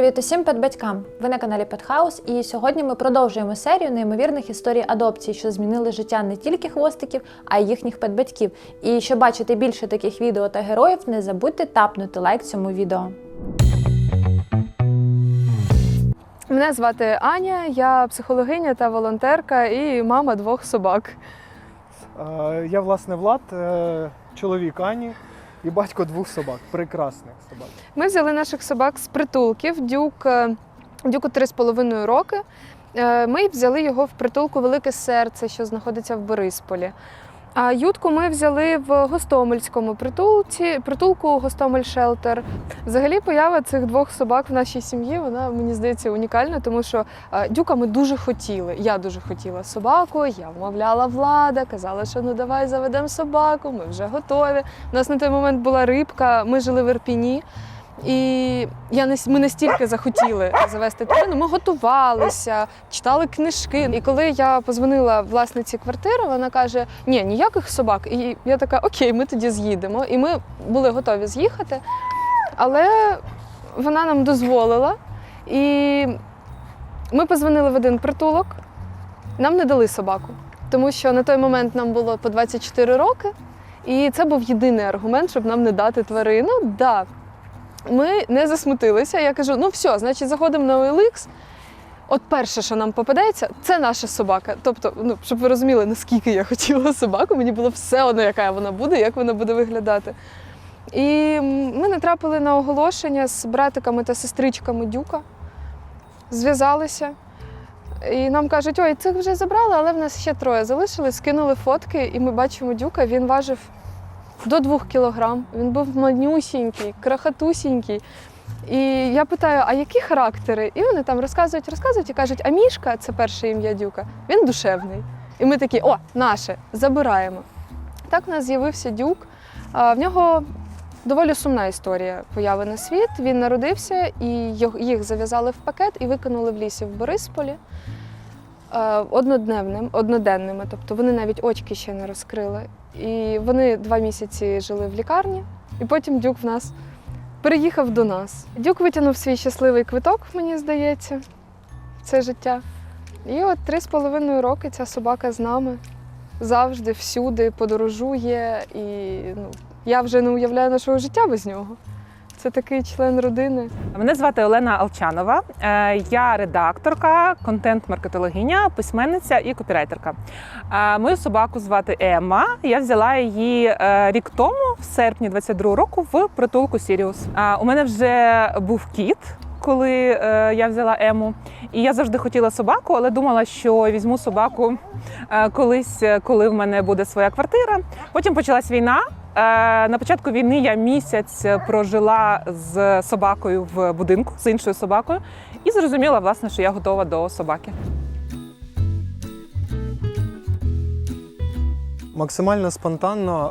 Привіт усім педбатькам! Ви на каналі Петхаус, і сьогодні ми продовжуємо серію неймовірних історій адопції, що змінили життя не тільки хвостиків, а й їхніх педбатьків. І щоб бачити більше таких відео та героїв, не забудьте тапнути лайк цьому відео. Мене звати Аня, я психологиня та волонтерка і мама двох собак. Е, Я, власне, Влад, е, чоловік Ані і батько двох собак, прекрасних собак. Ми взяли наших собак з притулків. Дюк, е, дюку три з половиною роки. Е, Ми взяли його в притулку Велике серце, що знаходиться в Борисполі. А Ютку ми взяли в Гостомельському притулці, притулку Гостомель Шелтер. Взагалі, поява цих двох собак в нашій сім'ї, вона мені здається унікальна, тому що дюка ми дуже хотіли. Я дуже хотіла собаку, я вмовляла влада, казала, що ну давай заведемо собаку, ми вже готові. У нас на той момент була рибка, ми жили в Ірпіні. І я не ми настільки захотіли завести тварину. Ми готувалися, читали книжки. І коли я позвонила власниці квартири, вона каже: Ні, ніяких собак. І я така, окей, ми тоді з'їдемо. І ми були готові з'їхати. Але вона нам дозволила. І ми позвонили в один притулок, нам не дали собаку, тому що на той момент нам було по 24 роки. І це був єдиний аргумент, щоб нам не дати тварину. Да, ми не засмутилися. Я кажу: ну все, значить, заходимо на OLX. От перше, що нам попадеться, це наша собака. Тобто, ну щоб ви розуміли, наскільки я хотіла собаку, мені було все одно, яка вона буде, як вона буде виглядати. І ми натрапили на оголошення з братиками та сестричками Дюка, зв'язалися. І нам кажуть, ой, цих вже забрали, але в нас ще троє залишились, скинули фотки, і ми бачимо дюка, він важив до двох кілограм. Він був манюсінький, крахатусінький. І я питаю, а які характери? І вони там розказують, розказують і кажуть, а Мішка, це перше ім'я дюка, він душевний. І ми такі, о, наше, забираємо. Так у нас з'явився дюк. В нього доволі сумна історія появи на світ. Він народився і їх зав'язали в пакет і викинули в лісі в Борисполі однодневним, одноденними. Тобто вони навіть очки ще не розкрили. І вони два місяці жили в лікарні, і потім Дюк в нас переїхав до нас. Дюк витягнув свій щасливий квиток, мені здається, це життя. І от три з половиною роки ця собака з нами завжди, всюди подорожує. І ну, я вже не уявляю нашого життя без нього. Це такий член родини. Мене звати Олена Алчанова. Е, Я редакторка, контент-маркетологиня, письменниця і копірайтерка. Е, Мою собаку звати Емма. Я взяла її е, рік тому, в серпні 22 року, в притулку Сіріус. У мене вже був кіт. Коли е, я взяла Ему, і я завжди хотіла собаку, але думала, що візьму собаку е, колись, коли в мене буде своя квартира. Потім почалась війна. Е, На початку війни я місяць прожила з собакою в будинку з іншою собакою і зрозуміла, власне, що я готова до собаки. Максимально спонтанно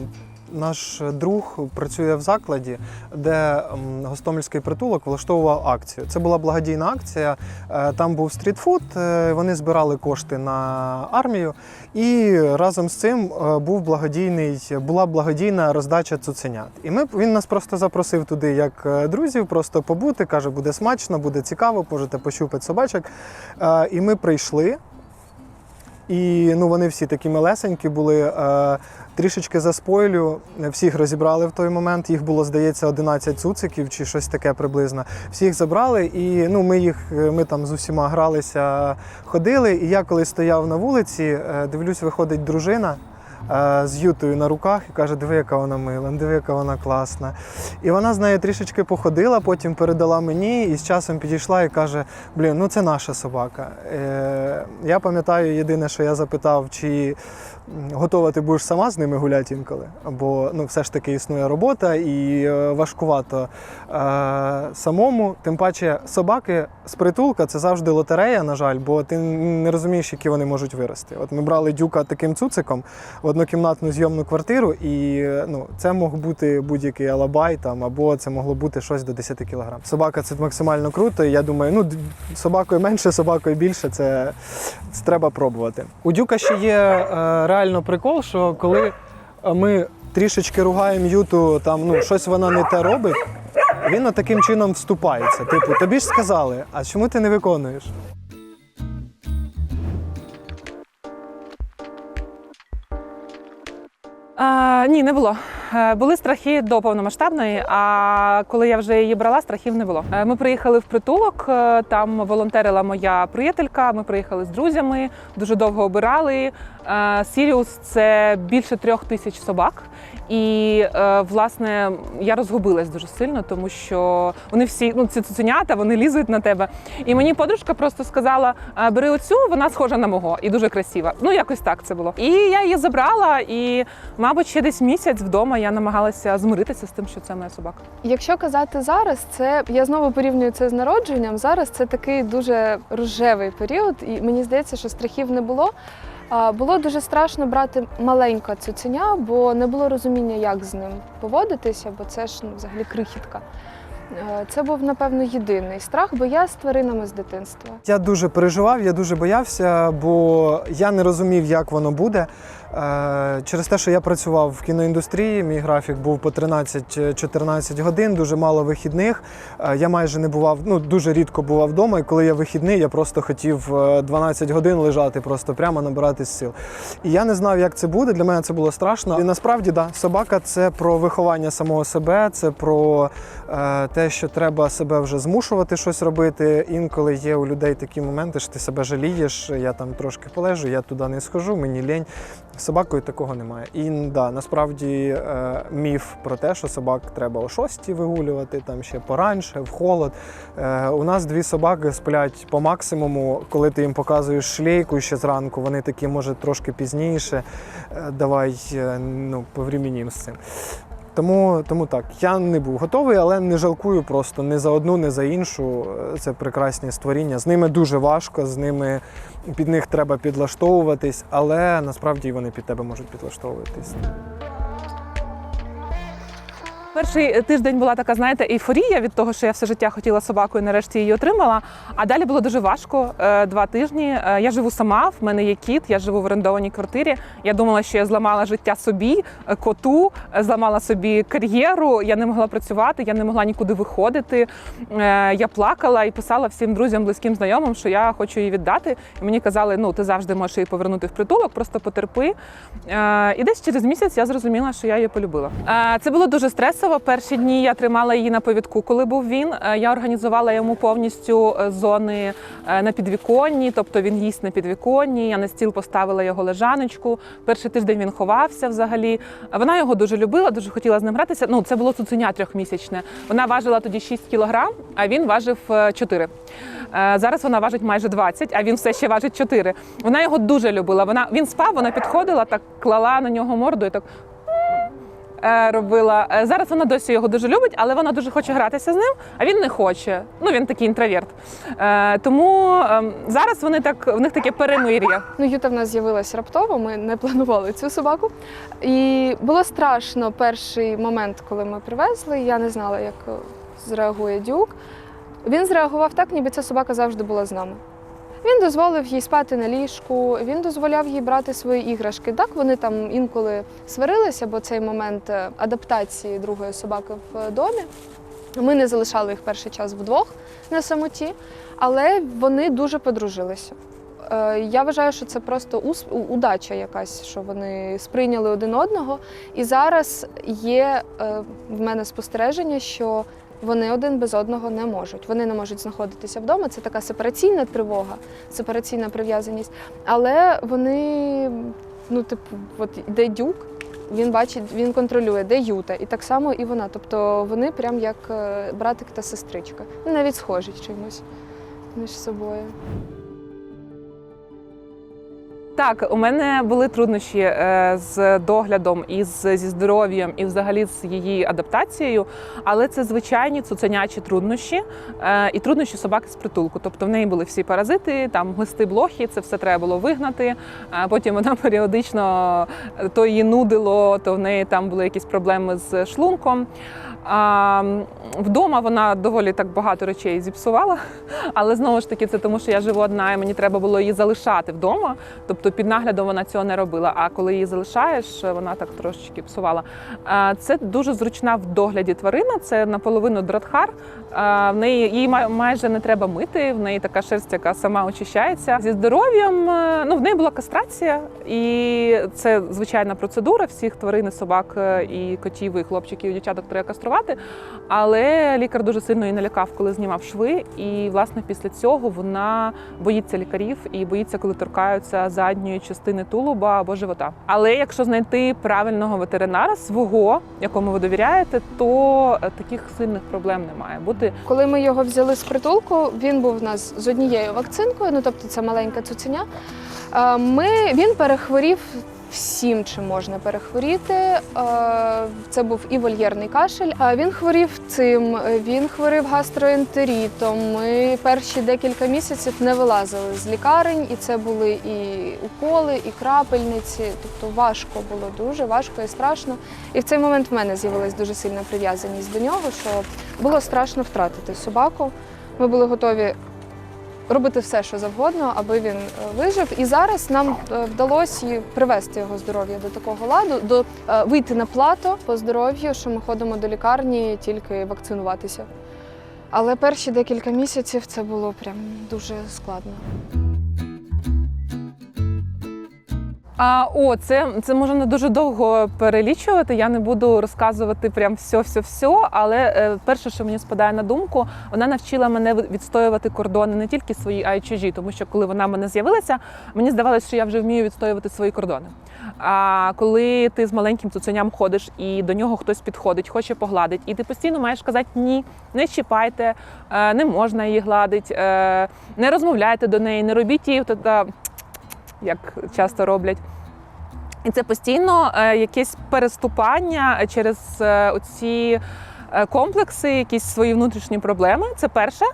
е, наш друг працює в закладі, де Гостомельський притулок влаштовував акцію. Це була благодійна акція. Е, Там був стрітфуд, е, вони збирали кошти на армію, і разом з цим е, був благодійний, була благодійна роздача цуценят. І ми він нас просто запросив туди як друзів, просто побути. каже, буде смачно, буде цікаво, можете пощупати собачок. І ми прийшли. І ну, вони всі такі малесенькі були. Е, трішечки заспойлю, всіх розібрали в той момент. Їх було, здається, 11 цуциків чи щось таке приблизно. Всіх забрали, і ну, ми їх ми там з усіма гралися, ходили. І я коли стояв на вулиці, е, дивлюсь, виходить дружина. е, З ютою на руках і каже, диви, яка вона мила, диви, яка вона класна. І вона з нею трішечки походила, потім передала мені і з часом підійшла і каже: Блін, ну це наша собака. Е, я пам'ятаю, єдине, що я запитав, чи готова ти будеш сама з ними гуляти інколи. Бо ну, все ж таки існує робота і е, важкувато е, самому. Тим паче, собаки з притулка це завжди лотерея, на жаль, бо ти не розумієш, які вони можуть вирости. От ми брали дюка таким цуциком в однокімнатну зйомну квартиру, і е, ну, це мог бути будь-який алабай там, або це могло бути щось до 10 кілограм. Собака це максимально круто. І я думаю, ну собакою менше, собакою більше, це, це треба пробувати. У дюка ще є е, реально прикол, що коли ми трішечки ругаємо юту, там ну щось вона не те робить. він таким чином вступається. Типу, тобі ж сказали, а чому ти не виконуєш? А, ні, не було. Е, Були страхи до повномасштабної, а коли я вже її брала, страхів не було. Е, Ми приїхали в притулок, е, там волонтерила моя приятелька. Ми приїхали з друзями, дуже довго обирали. Сіріус це більше трьох тисяч собак. І е, власне я розгубилась дуже сильно, тому що вони всі ну ці цуценята, вони лізуть на тебе. І мені подружка просто сказала: «Е, бери оцю, вона схожа на мого і дуже красива. Ну якось так це було. І я її забрала, і мабуть, ще десь місяць вдома я намагалася змиритися з тим, що це моя собака. Якщо казати зараз, це я знову порівнюю це з народженням. Зараз це такий дуже рожевий період, і мені здається, що страхів не було. Було дуже страшно брати маленька цуценя, бо не було розуміння, як з ним поводитися, бо це ж ну, взагалі крихітка. Е, Це був, напевно, єдиний страх, бо я з тваринами з дитинства. Я дуже переживав, я дуже боявся, бо я не розумів, як воно буде. Е, Через те, що я працював в кіноіндустрії, мій графік був по 13-14 годин, дуже мало вихідних. Е, Я майже не бував, ну дуже рідко бував вдома. І коли я вихідний, я просто хотів е, 12 годин лежати, просто прямо набиратись сил. І я не знав, як це буде. Для мене це було страшно. І насправді, да, собака це про виховання самого себе, це про е, те, що треба себе вже змушувати щось робити. Інколи є у людей такі моменти, що ти себе жалієш. Я там трошки полежу, я туди не схожу, мені лінь. Собакою такого немає. І да, насправді е, міф про те, що собак треба о 6 вигулювати, там ще пораньше, в холод. Е, у нас дві собаки сплять по максимуму, коли ти їм показуєш шлейку ще зранку, вони такі, може, трошки пізніше. Е, давай ну, повремінім з цим. Тому, тому так, я не був готовий, але не жалкую просто ні за одну, ні за іншу. Е, Це прекрасні створіння. З ними дуже важко, з ними під них треба підлаштовуватись, але насправді вони під тебе можуть підлаштовуватись. Перший тиждень була така, знаєте, ейфорія від того, що я все життя хотіла собаку і нарешті її отримала. А далі було дуже важко. е, Два тижні. Е, Я живу сама, в мене є кіт, я живу в орендованій квартирі. Я думала, що я зламала життя собі, е, коту, зламала собі кар'єру. Я не могла працювати, я не могла нікуди виходити. Я плакала і писала всім друзям, близьким знайомим, що я хочу її віддати. І мені казали, ну ти завжди можеш її повернути в притулок, просто потерпи. І десь через місяць я зрозуміла, що я її полюбила. Це було дуже стресово. Перші дні я тримала її на повідку, коли був він. Е, Я організувала йому повністю е, зони е, на підвіконні, тобто він їсть на підвіконні. Я на стіл поставила його лежаночку. Перший тиждень він ховався взагалі. Вона його дуже любила, дуже хотіла з ним гратися. Ну, це було цуценя трьохмісячне. Вона важила тоді 6 кілограм, а він важив е, 4. Е, Зараз вона важить майже 20, а він все ще важить 4. Вона його дуже любила. Вона він спав, вона підходила, так клала на нього морду і так. Е, Робила Е, зараз. Вона досі його дуже любить, але вона дуже хоче гратися з ним, а він не хоче. Ну він такий інтроверт. Е, Тому ем, зараз вони так в них таке перемир'я. Ну, Юта в нас з'явилась раптово, ми не планували цю собаку. І було страшно перший момент, коли ми привезли. Я не знала, як зреагує дюк. Він зреагував так, ніби ця собака завжди була з нами. Він дозволив їй спати на ліжку, він дозволяв їй брати свої іграшки. Так, вони там інколи сварилися, бо цей момент е, адаптації другої собаки в домі. Ми не залишали їх перший час вдвох на самоті, але вони дуже подружилися. Е, Я вважаю, що це просто удача якась, що вони сприйняли один одного. І зараз є е, в мене спостереження, що вони один без одного не можуть. Вони не можуть знаходитися вдома. Це така сепараційна тривога, сепараційна прив'язаність. Але вони, ну, типу, от де дюк, він бачить, він контролює, де юта, і так само і вона. Тобто вони прям як е, братик та сестричка. Навіть схожі чимось між собою. Так, у мене були труднощі е, з доглядом і зі здоров'ям, і взагалі з її адаптацією. Але це звичайні цуценячі труднощі е, і труднощі собаки з притулку. Тобто в неї були всі паразити, там глисти, блохи, це все треба було вигнати. А потім вона періодично е, то її нудило, то в неї там були якісь проблеми з шлунком. А, вдома вона доволі так багато речей зіпсувала, але знову ж таки це тому, що я живу одна, і мені треба було її залишати вдома. Тобто під наглядом вона цього не робила. А коли її залишаєш, вона так трошечки псувала. А, це дуже зручна в догляді тварина. Це наполовину дратхар. В неї її май- майже не треба мити. В неї така шерсть, яка сама очищається. Зі здоров'ям е, ну в неї була кастрація, і це звичайна процедура всіх тварин, собак е, і котів, і хлопчиків, і дівчаток треба каструвати. Але лікар дуже сильно її налякав, коли знімав шви. І власне після цього вона боїться лікарів і боїться, коли торкаються задньої частини тулуба або живота. Але якщо знайти правильного ветеринара свого, якому ви довіряєте, то е, таких сильних проблем немає. Бути Коли ми його взяли з притулку, він був у нас з однією вакцинкою, ну тобто це маленька цуценя. Ми, він перехворів всім, чим можна перехворіти. Е, Це був і вольєрний кашель. Е, Він хворів цим, він хворів гастроентерітом. Ми перші декілька місяців не вилазили з лікарень, і це були і уколи, і крапельниці. Тобто важко було дуже важко і страшно. І в цей момент в мене з'явилась дуже сильна прив'язаність до нього, що було страшно втратити собаку. Ми були готові робити все, що завгодно, аби він е, вижив. І зараз нам е, вдалося привести його здоров'я до такого ладу, до е, вийти на плато по здоров'ю, що ми ходимо до лікарні тільки вакцинуватися. Але перші декілька місяців це було прям дуже складно. А о, це, це можна дуже довго перелічувати. Я не буду розказувати прям все, все, все. Але е, перше, що мені спадає на думку, вона навчила мене відстоювати кордони не тільки свої, а й чужі. Тому що коли вона в мене з'явилася, мені здавалося, що я вже вмію відстоювати свої кордони. А коли ти з маленьким цуценям ходиш і до нього хтось підходить, хоче погладити, і ти постійно маєш казати ні, не чіпайте, е, не можна її гладити, е, не розмовляйте до неї, не робіть її як часто роблять. І це постійно е, якесь переступання через е, оці е, комплекси, якісь свої внутрішні проблеми. Це перше.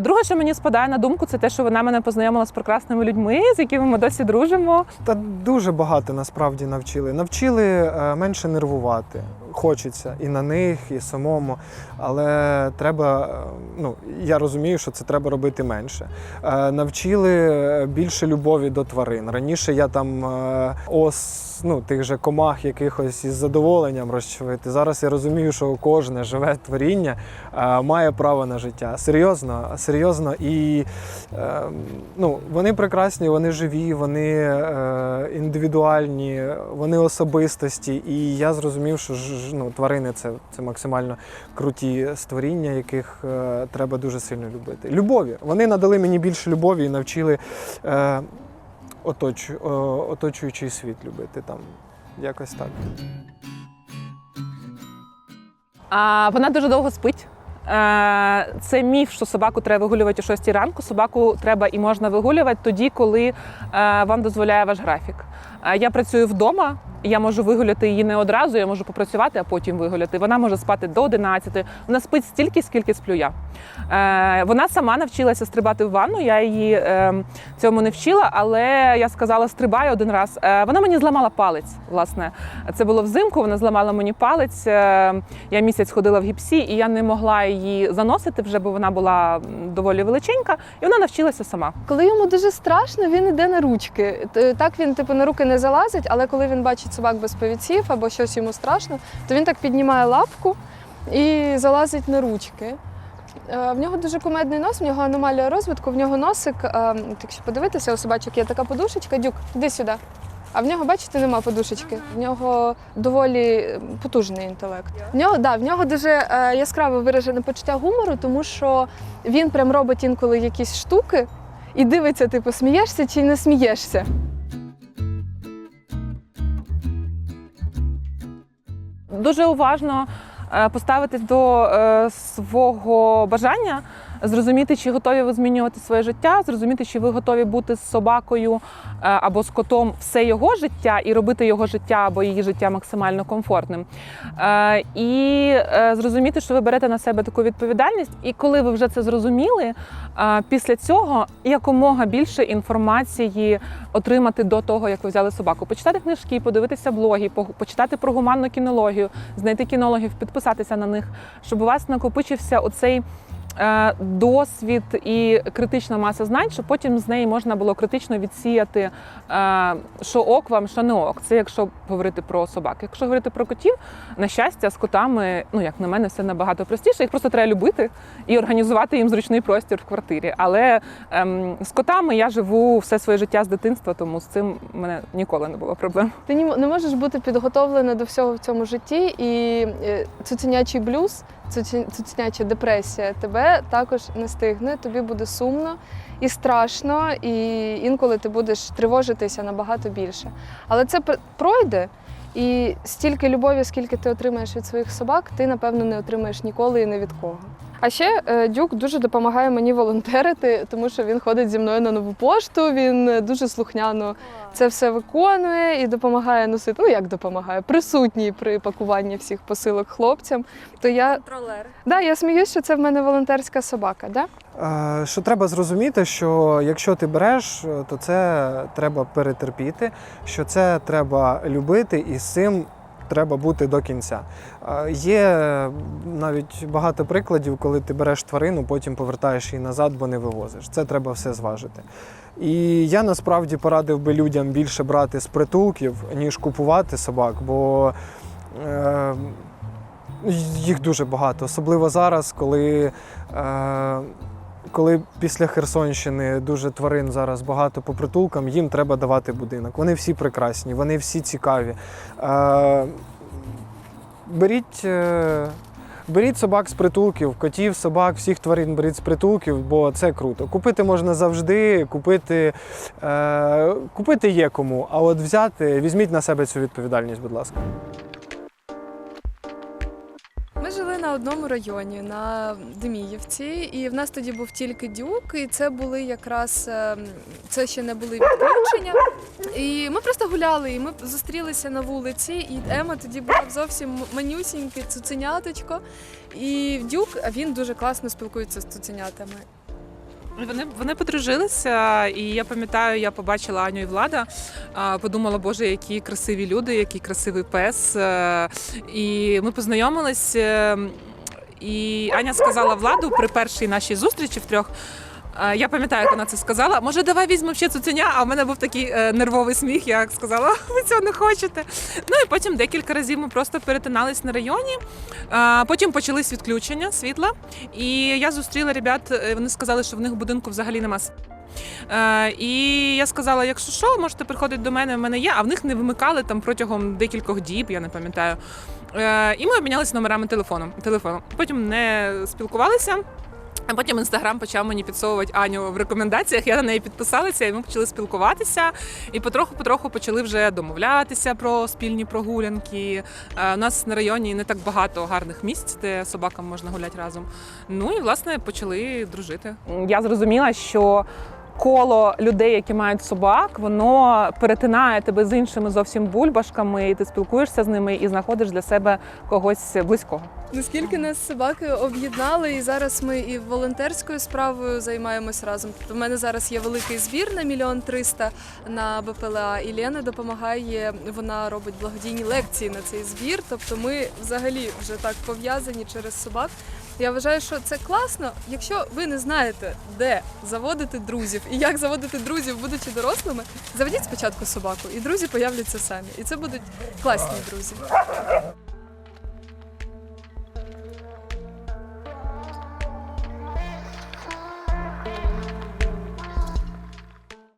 Друге, що мені спадає на думку, це те, що вона мене познайомила з прекрасними людьми, з якими ми досі дружимо. Та дуже багато насправді навчили. Навчили менше нервувати. Хочеться і на них, і самому. Але треба, ну я розумію, що це треба робити менше. Е, Навчили е, більше любові до тварин. Раніше я там е, ос ну, тих же комах якихось із задоволенням розчавити. Зараз я розумію, що кожне живе творіння має право на життя. Серйозно, серйозно. І е, ну, вони прекрасні, вони живі, вони індивідуальні, вони особистості. І я зрозумів, що ж, ну, тварини це, це максимально круті створіння, яких е, треба дуже сильно любити. Любові. Вони надали мені більше любові і навчили е, оточ, е, оточуючий світ любити там. Якось так. А вона дуже довго спить. Е, Це міф, що собаку треба вигулювати о 6 ранку. Собаку треба і можна вигулювати тоді, коли е, вам дозволяє ваш графік. Е, Я працюю вдома, я можу вигуляти її не одразу, я можу попрацювати, а потім вигуляти. Вона може спати до 11. Вона спить стільки, скільки сплю я. Е, Вона сама навчилася стрибати в ванну. Я її е, цьому не вчила, але я сказала, стрибай один раз. Е, Вона мені зламала палець. Власне, це було взимку. Вона зламала мені палець. Е, Я місяць ходила в гіпсі, і я не могла її заносити вже, бо вона була доволі величенька, і вона навчилася сама. Коли йому дуже страшно, він іде на ручки. Так він типу на руки не залазить, але коли він бачить собак без повідців або щось йому страшно, то він так піднімає лапку і залазить на ручки. Е, В нього дуже кумедний нос, в нього аномалія розвитку, в нього носик, е, якщо подивитися, у собачок є така подушечка, дюк, іди сюди. А в нього, бачите, нема подушечки. В нього доволі потужний інтелект. В нього, да, в нього дуже е, яскраво виражене почуття гумору, тому що він прям робить інколи якісь штуки і дивиться, типу, смієшся чи не смієшся. Дуже уважно е, поставитись до е, свого бажання. Зрозуміти, чи готові ви змінювати своє життя, зрозуміти, чи ви готові бути з собакою е, або з котом все його життя і робити його життя або її життя максимально комфортним. Е, І е, зрозуміти, що ви берете на себе таку відповідальність, і коли ви вже це зрозуміли, після цього якомога більше інформації отримати до того, як ви взяли собаку. Почитати книжки, подивитися блоги, почитати про гуманну кінологію, знайти кінологів, підписатися на них, щоб у вас накопичився оцей. Е, Досвід і критична маса знань, щоб потім з неї можна було критично відсіяти, е, що ок вам, що не ок. Це якщо говорити про собак. Якщо говорити про котів, на щастя, з котами, ну як на мене, все набагато простіше. Їх просто треба любити і організувати їм зручний простір в квартирі. Але ем, з котами я живу все своє життя з дитинства, тому з цим мене ніколи не було проблем. Ти не можеш бути підготовлена до всього в цьому житті, і е, цуценячий блюз, цуценяча депресія тебе також не стигне. Тобі буде сумно і страшно, і інколи ти будеш тривожитися набагато більше. Але це пр- пройде. І стільки любові, скільки ти отримаєш від своїх собак, ти напевно не отримаєш ніколи і не від кого. А ще е, Дюк дуже допомагає мені волонтерити, тому що він ходить зі мною на нову пошту. Він е, дуже слухняно це все виконує і допомагає носити. Ну як допомагає, присутній при пакуванні всіх посилок хлопцям. То я Контролер. да, я сміюсь, що це в мене волонтерська собака. Да? Що треба зрозуміти, що якщо ти береш, е, то це треба перетерпіти, що це треба любити, і з цим треба бути до кінця. Є навіть багато прикладів, коли ти береш тварину, потім повертаєш її назад, бо не вивозиш. Це треба все зважити. І я насправді порадив би людям більше брати з притулків, ніж купувати собак, бо е, їх дуже багато, особливо зараз, коли. Е, коли після Херсонщини дуже тварин зараз багато по притулкам, їм треба давати будинок. Вони всі прекрасні, вони всі цікаві. Е, беріть, е, беріть собак з притулків, котів, собак, всіх тварин беріть з притулків, бо це круто. Купити можна завжди, купити, е, купити є кому, а от взяти, візьміть на себе цю відповідальність, будь ласка. Одному районі на Деміївці, і в нас тоді був тільки дюк, і це були якраз ем, це ще не були відключення. І ми просто гуляли, і ми зустрілися на вулиці. І Ема тоді була зовсім манюсіньке цуценяточко. І дюк, він дуже класно спілкується з цуценятами. Вони вони подружилися, і я пам'ятаю, я побачила Аню і Влада. Подумала, боже, які красиві люди, який красивий пес. Е, І ми познайомились. е, І Аня сказала Владу при першій нашій зустрічі в трьох. Я пам'ятаю, як вона це сказала. Може, давай візьмемо ще цуценя, а в мене був такий е, нервовий сміх. Я сказала, ви цього не хочете. Ну і потім декілька разів ми просто перетинались на районі. Потім почались відключення світла. І я зустріла ребят, е, вони сказали, що в них в будинку взагалі нема. Е, і я сказала: якщо що, можете приходити до мене, в мене є, а в них не вимикали там протягом декількох діб, я не пам'ятаю. І ми обмінялися номерами телефону. телефону. Потім не спілкувалися. А потім інстаграм почав мені підсовувати Аню в рекомендаціях. Я на неї підписалася, і ми почали спілкуватися. І потроху-потроху почали вже домовлятися про спільні прогулянки. Е, У нас на районі не так багато гарних місць, де собакам можна гуляти разом. Ну і власне почали дружити. Я зрозуміла, що коло людей, які мають собак, воно перетинає тебе з іншими зовсім бульбашками, і ти спілкуєшся з ними і знаходиш для себе когось близького. Наскільки нас собаки об'єднали, і зараз ми і волонтерською справою займаємось разом. В мене зараз є великий збір на мільйон триста на БПЛА, і Лена допомагає. Вона робить благодійні лекції на цей збір. Тобто, ми взагалі вже так пов'язані через собак. Я вважаю, що це класно. Якщо ви не знаєте, де заводити друзів і як заводити друзів, будучи дорослими, заведіть спочатку собаку, і друзі появляться самі. І це будуть класні друзі.